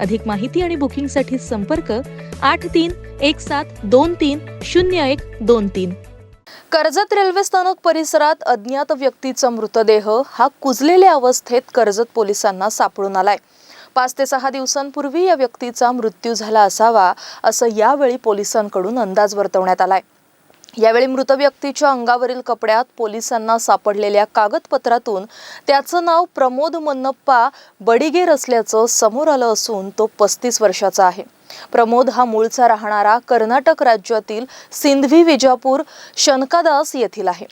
अधिक माहिती आणि बुकिंगसाठी संपर्क आठ तीन एक सात दोन तीन शून्य एक दोन तीन. कर्जत रेल्वे स्थानक परिसरात अज्ञात व्यक्तीचा मृतदेह हा कुजलेल्या अवस्थेत कर्जत पोलिसांना सापडून आलाय. पाच ते सहा दिवसांपूर्वी या व्यक्तीचा मृत्यू झाला असावा असं यावेळी पोलिसांकडून अंदाज वर्तवण्यात आलाय. यावेळी मृत व्यक्तीच्या अंगावरील कपड्यात पोलिसांना सापडलेल्या कागदपत्रातून त्याचं नाव प्रमोद मन्नप्पा बडिगेर असल्याचं समोर आलं असून तो पस्तीस वर्षाचा आहे. प्रमोद हा मूळचा राहणारा कर्नाटक राज्यातील सिंधवी विजापूर शनकादास येथील आहे.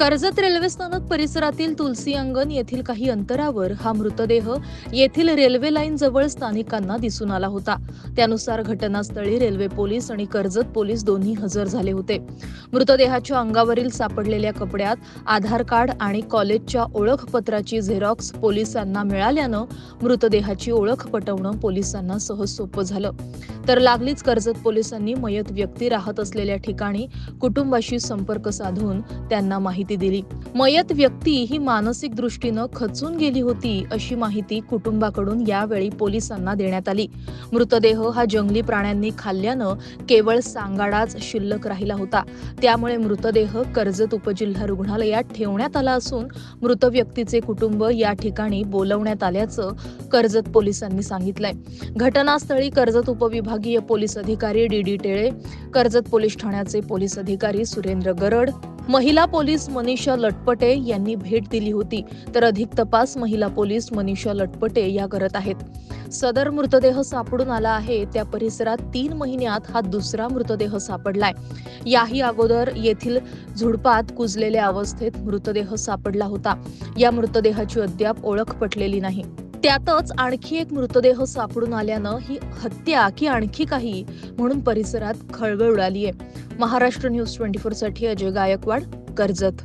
कर्जत रेल्वे स्थानक परिसरातील तुलसी अंगण येथील काही अंतरावर हा मृतदेह येथील रेल्वे लाईन जवळ स्थानिकांना दिसून आला होता. त्यानुसार घटनास्थळी रेल्वे पोलीस आणि कर्जत पोलीस दोन्ही हजर झाले होते. मृतदेहाच्या अंगावरील सापडलेल्या कपड्यात आधार कार्ड आणि कॉलेजच्या ओळखपत्राची झेरॉक्स पोलिसांना मिळाल्यानं मृतदेहाची ओळख पटवणं पोलिसांना सहज सोपं झालं. तर लागलीच कर्जत पोलिसांनी मयत व्यक्ती राहत असलेल्या ठिकाणी कुटुंबाशी संपर्क साधून त्यांना माहिती दिली. मयत व्यक्ती ही मानसिक दृष्टीनं खचून गेली होती अशी माहिती कुटुंबाकडून यावेळी पोलिसांना देण्यात आली. मृतदेह हा जंगली प्राण्यांनी खाल्ल्यानं केवळ सांगाडाच शिल्लक राहिला होता. त्यामुळे मृतदेह कर्जत उपजिल्हा रुग्णालयात ठेवण्यात आला असून मृत व्यक्तीचे कुटुंब या ठिकाणी बोलवण्यात आल्याचं कर्जत पोलिसांनी सांगितलंय. घटनास्थळी कर्जत उपविभाग विभागीय पोलीस अधिकारी D D Tele Karjat police ठाण्याचे पोलीस अधिकारी सुरेंद्र गरड महिला पोलीस मनीषा लटपटे यांनी भेट दिली होती. तर अधिक तपास महिला पोलीस मनीषा लटपटे या करत आहेत. सदर मृतदेह सापडून आला आहे. त्या परिसरात तीन महिन्यात हा दुसरा मृतदेह सापडलाय. याही अगोदर येथील झुडपात कुजलेल्या अवस्थेत मृतदेह सापडला होता. या मृतदेहाची अद्याप ओळख पटलेली नाही. त्यातच आणखी एक मृतदेह सापडून आल्यानं ही हत्या की आणखी काही म्हणून परिसरात खळबळ उडाली आहे महाराष्ट्र न्यूज ट्वेंटी फोरसाठी अजय गायकवाड कर्जत.